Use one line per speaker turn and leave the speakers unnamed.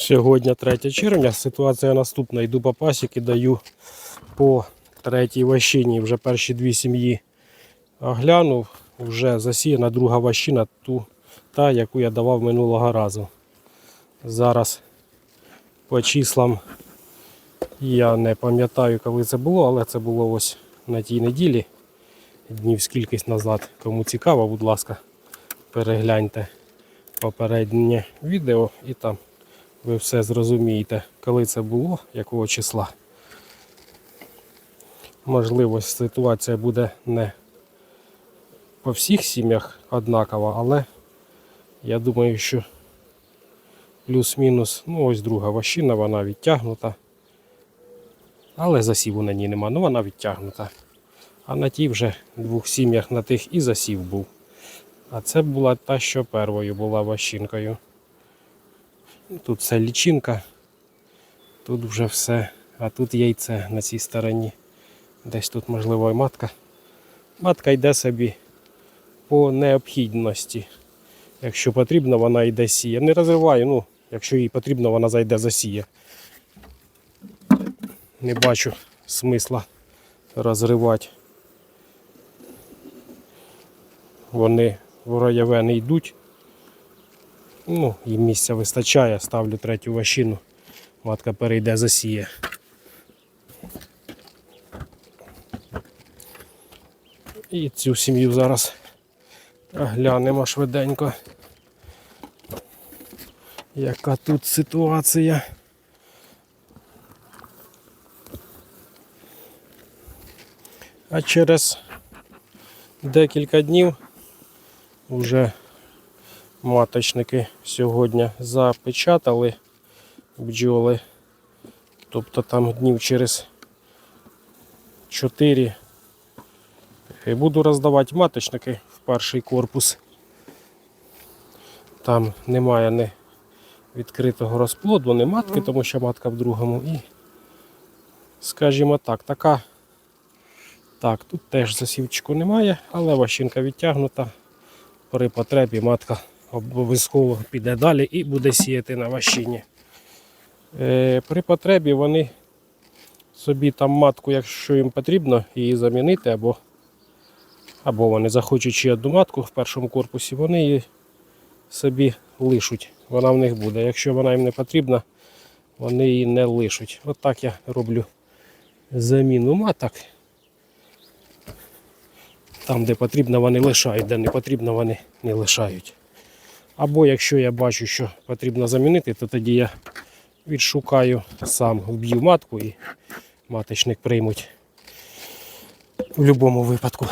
Сьогодні 3 червня. Ситуація наступна. Йду по пасіки, даю по третій ващині. Вже перші дві сім'ї оглянув. Вже засіяна друга ващина, ту, та, яку я давав минулого разу. Зараз по числам я не пам'ятаю, коли це було, але це було ось на тій неділі. Днів скількись назад. Кому цікаво, будь ласка, перегляньте попереднє відео і там ви все зрозумієте, коли це було, якого числа. Можливо, ситуація буде не по всіх сім'ях однакова, але я думаю, що плюс-мінус, ну ось друга ващина, вона відтягнута. Але засіву на ній нема, ну вона відтягнута. А на тій вже двох сім'ях на тих і засів був. А це була та, що первою була ващинкою. Тут все лічинка, тут вже все, а тут яйце на цій стороні. Десь тут, можливо, і матка. Матка йде собі по необхідності. Якщо потрібно, вона йде сіє. Не розриваю, ну, якщо їй потрібно, вона зайде засіє. Не бачу смисла розривати. Вони в роєве не йдуть. Ну, їм місця вистачає, ставлю третю ващину. Матка перейде засіє. І цю сім'ю зараз глянемо швиденько. Яка тут ситуація? А через декілька днів вже маточники сьогодні запечатали бджоли. Тобто там днів через 4 і буду роздавати маточники в перший корпус. Там немає ні відкритого розплоду, ні матки, тому що матка в другому. І, скажімо так, така. Так, тут теж засівчику немає, але ващинка відтягнута. При потребі матка обов'язково піде далі і буде сіяти на ващині. Е, при потребі вони собі там матку, якщо їм потрібно, її замінити, або, або вони захочуть ще одну матку в першому корпусі, вони її собі лишуть. Вона в них буде. Якщо вона їм не потрібна, вони її не лишуть. От так я роблю заміну маток. Там, де потрібно, вони лишають, де не потрібно, вони не лишають. Або якщо я бачу, що потрібно замінити, то тоді я відшукаю сам, вб'ю матку і маточник приймуть в будь-якому випадку.